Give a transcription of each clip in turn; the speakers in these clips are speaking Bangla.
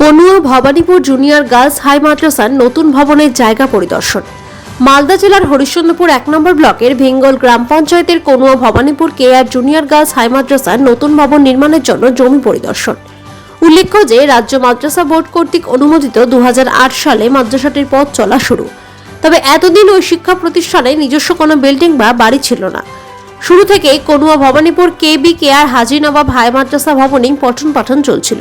Konuya Bhabanipur junior girls high মাদ্রাসার নতুন ভবনের জায়গা পরিদর্শন। মালদা জেলার হরিশ্চন্দ্রপুর এক নম্বর ব্লকের ভেঙ্গল গ্রাম পঞ্চায়েতের Konuya Bhabanipur K R junior girls high মাদ্রাসার নতুন ভবন নির্মাণের জন্য জমি পরিদর্শন। উল্লেখ্য যে, রাজ্য মাদ্রাসা বোর্ড কর্তৃক অনুমোদিত দু হাজার আট সালে মাদ্রাসাটির পথ চলা শুরু। তবে এতদিন ওই শিক্ষা প্রতিষ্ঠানে নিজস্ব কোনো বিল্ডিং বা বাড়ি ছিল না। শুরু থেকেই Konuya Bhabanipur K B K R Haji Nabab high মাদ্রাসা ভবনেই পঠন পাঠন চলছিল।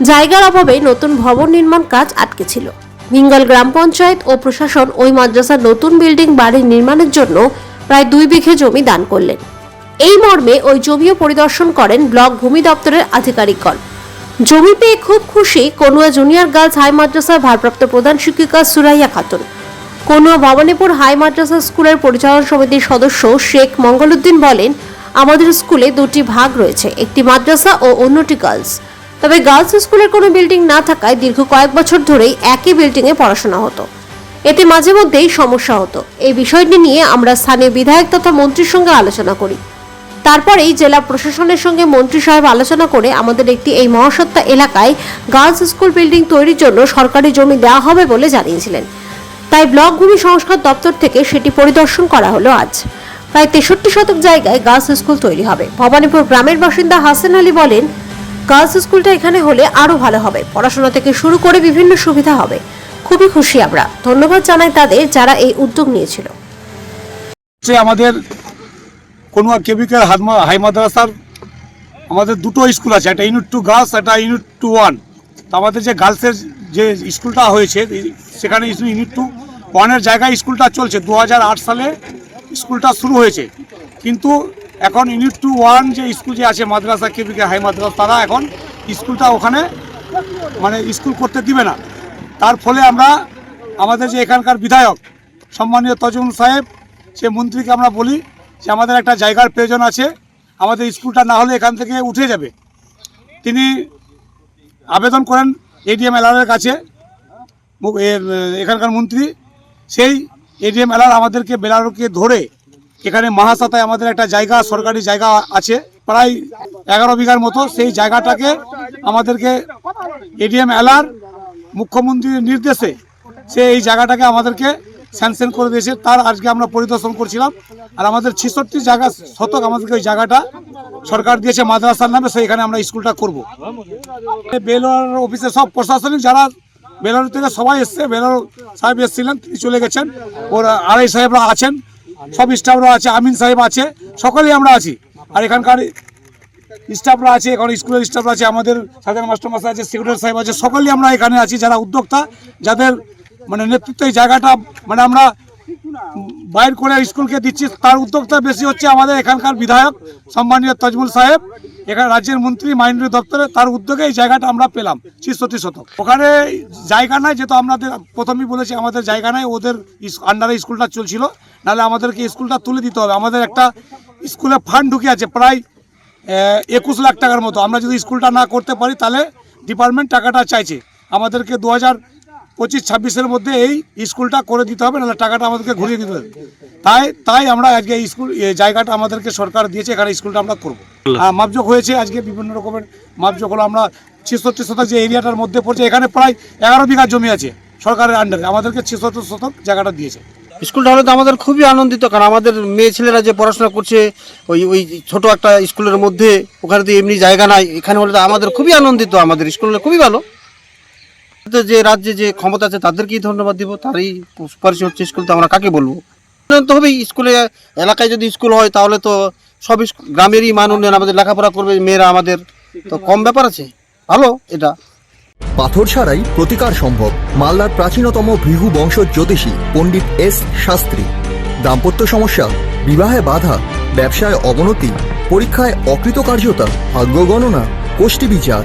জায়গার অভাবে নতুন ভবন নির্মাণ কাজ আটকে ছিল ভিঙ্গল গ্রাম পঞ্চায়েত ও প্রশাসন ওই মাদ্রাসার নতুন বিল্ডিং বাড়ি নির্মাণের জন্য প্রায় দুই বিঘে জমি দান করলেন। এই মর্মে ওই জমিও পরিদর্শন করেন ব্লক ভূমি দপ্তরের আধিকারিকগণ জমি পেয়ে খুব খুশি কনুয়া জুনিয়র গার্লস হাই মাদ্রাসার ভারপ্রাপ্ত প্রধান শিক্ষিকা সুরাইয়া খাতুন। কনুয়া ভবানীপুর হাই মাদ্রাসা স্কুলের পরিচালনা সমিতির সদস্য শেখ মঙ্গলউদ্দিন বলেন, আমাদের স্কুলে দুটি ভাগ রয়েছে, একটি মাদ্রাসা ও অন্যটি গার্লস। তবে গার্লস স্কুলের কোনো বিল্ডিং না থাকায় দীর্ঘ কয়েক বছর ধরেই একই বিল্ডিংয়ে পড়াশোনা হতো। এতে মাঝে মধ্যেই সমস্যা হতো। এই বিষয়টি নিয়ে আমরা স্থানীয় বিধায়ক তথা মন্ত্রীর সঙ্গে আলোচনা করি। তারপরেই জেলা প্রশাসনের সঙ্গে মন্ত্রী সাহেব আলোচনা করে আমাদের একটি এই মহাসত্তা এলাকায় গার্লস স্কুল বিল্ডিং তৈরির জন্য সরকারি জমি দেওয়া হবে বলে জানিয়েছিলেন। তাই ব্লক ভূমি সংস্কার দপ্তর থেকে সেটি পরিদর্শন করা হলো আজ। প্রায় তেষট্টি শতক জায়গায় গার্লস স্কুল তৈরি হবে। ভবানীপুর গ্রামের বাসিন্দা হাসান আলী বলেন গার্লস স্কুলটা এখানে হলে আরও ভালো হবে। পড়াশোনা থেকে শুরু করে বিভিন্ন সুবিধা হবে। খুবই খুশি আমরা। ধন্যবাদ জানাই তাদের যারা এই উদ্যোগ নিয়েছিল। আমাদের কোনোয়া কেবিকের হাই মাদ্রাসার আমাদের দুটো স্কুল আছে, একটা ইউনিট টু গার্লস একটা ইউনিট টু ওয়ান আমাদের যে গার্লসের যে স্কুলটা হয়েছে সেখানে ইউনিট টু ওয়ানের জায়গায় স্কুলটা চলছে। দু হাজার আট সালে স্কুলটা শুরু হয়েছে। কিন্তু এখন ইউনিট টু ওয়ান যে স্কুল যে আছে, মাদ্রাসা, কেবিকে হাই মাদ্রাসা, তারা এখন স্কুলটা ওখানে মানে স্কুল করতে দিবে না। তার ফলে আমরা, আমাদের যে এখানকার বিধায়ক, সম্মানীয় তজমুল সাহেব, সে মন্ত্রীকে আমরা বলি যে আমাদের একটা জায়গার প্রয়োজন আছে, আমাদের স্কুলটা না হলে এখান থেকে উঠে যাবে। তিনি আবেদন করেন এডিএম এলআরের কাছে এখানকার মন্ত্রী, সেই এডিএম এলআর আমাদেরকে বেলারকে ধরে এখানে মহাসাতায় আমাদের একটা জায়গা, সরকারি জায়গা আছে, প্রায় এগারো বিঘার মতো। সেই জায়গাটাকে আমাদেরকে এডিএম এলআর মুখ্যমন্ত্রীর নির্দেশে সে এই জায়গাটাকে আমাদেরকে স্যাংশন করে দিয়েছে। তার আজকে আমরা পরিদর্শন করছিলাম। আর আমাদের ছেষট্টি জায়গা শতক আমাদেরকে ওই জায়গাটা সরকার দিয়েছে মাদ্রাসার নামে সেইখানে আমরা স্কুলটা করব। বেলোর অফিসে সব প্রশাসনিক যারা বেলোর থেকে সবাই এসছে বেলোর সাহেব এসেছিলেন, তিনি চলে গেছেন। ওর আড়াই সাহেবরা আছেন। সব স্টাফরা আছে, আমিন সাহেব আছে, সকলেই আমরা আছি। আর এখানকার স্টাফরা আছে, এখন স্কুলের স্টাফরা আছে, আমাদের সাধারণ মাস্টার মাস্টার আছে সেক্রেটারি সাহেব আছে, সকলেই আমরা এখানে আছি, যারা উদ্যোক্তা, যাদের মানে নেতৃত্বে এই জায়গাটা মানে আমরা বাইর করে স্কুলকে দিচ্ছি। তার উদ্যোক্তা বেশি হচ্ছে আমাদের এখানকার বিধায়ক, সম্মানীয় তাজমুল সাহেব। এখানে রাজ্যের মন্ত্রী মাইনরি দপ্তরে তার উদ্যোগে এই জায়গাটা আমরা পেলাম ছিষট্টি শতক। ওখানে জায়গা নাই, যেহেতু আমাদের, প্রথমেই বলেছি আমাদের জায়গা নাই, ওদের আন্ডারে স্কুলটা চলছিল, নাহলে আমাদেরকে স্কুলটা তুলে দিতে হবে। আমাদের একটা স্কুলে ফান্ড ঢুকে আছে, প্রায় একুশ লাখ টাকার মতো। আমরা যদি স্কুলটা না করতে পারি, তাহলে ডিপার্টমেন্ট টাকাটা চাইছে। আমাদেরকে দু হাজার পঁচিশ, ছাব্বিশের মধ্যে এই স্কুলটা করে দিতে হবে, নাহলে টাকাটা আমাদেরকে ঘুরিয়ে দিতে হবে। তাই তাই আমরা আজকে এই স্কুল জায়গাটা আমাদেরকে সরকার দিয়েছে, এখানে স্কুলটা আমরা করব। মাপযোগ হয়েছে আজকে বিভিন্ন রকমের মাপযোগ হলো, আমরা ছেষট্টি শতক যে এরিয়াটার মধ্যে পড়ছে, এখানে প্রায় এগারো বিঘা জমি আছে সরকারের আন্ডারে আমাদেরকে ছেষট্টি শতক জায়গাটা দিয়েছে। স্কুলটা হলে তো আমাদের খুবই আনন্দিত, কারণ আমাদের মেয়ে ছেলেরা যে পড়াশোনা করছে, ওই ওই ছোটো একটা স্কুলের মধ্যে, ওখানে তো এমনি জায়গা নাই, এখানে হলে তো আমাদের খুবই আনন্দিত, আমাদের স্কুল হলে খুবই ভালো। যে রাজ্যে যে ক্ষমতা আছে, তাদেরকেই ধন্যবাদ দিব। তারই সুপারিশ হচ্ছে স্কুল, তো আমরা কাকে বলব? তো হবেই স্কুলে, এলাকায় যদি স্কুল হয়, তাহলে তো সব গ্রামেরই মান উন্নয়ন, আমাদের লেখাপড়া করবে মেয়েরা আমাদের। তো কম ব্যাপার আছে, ভালো এটা। পাথর ছাড়াই প্রতিকার সম্ভব, মালদার প্রাচীনতম ভৃহু বংশ জ্যোতিষী পণ্ডিত এস শাস্ত্রী। দাম্পত্য সমস্যা, বিবাহে বাধা, ব্যবসায় অবনতি, পরীক্ষায় অকৃতকার্যতা, ভাগ্য গণনা গোষ্ঠী বিচার।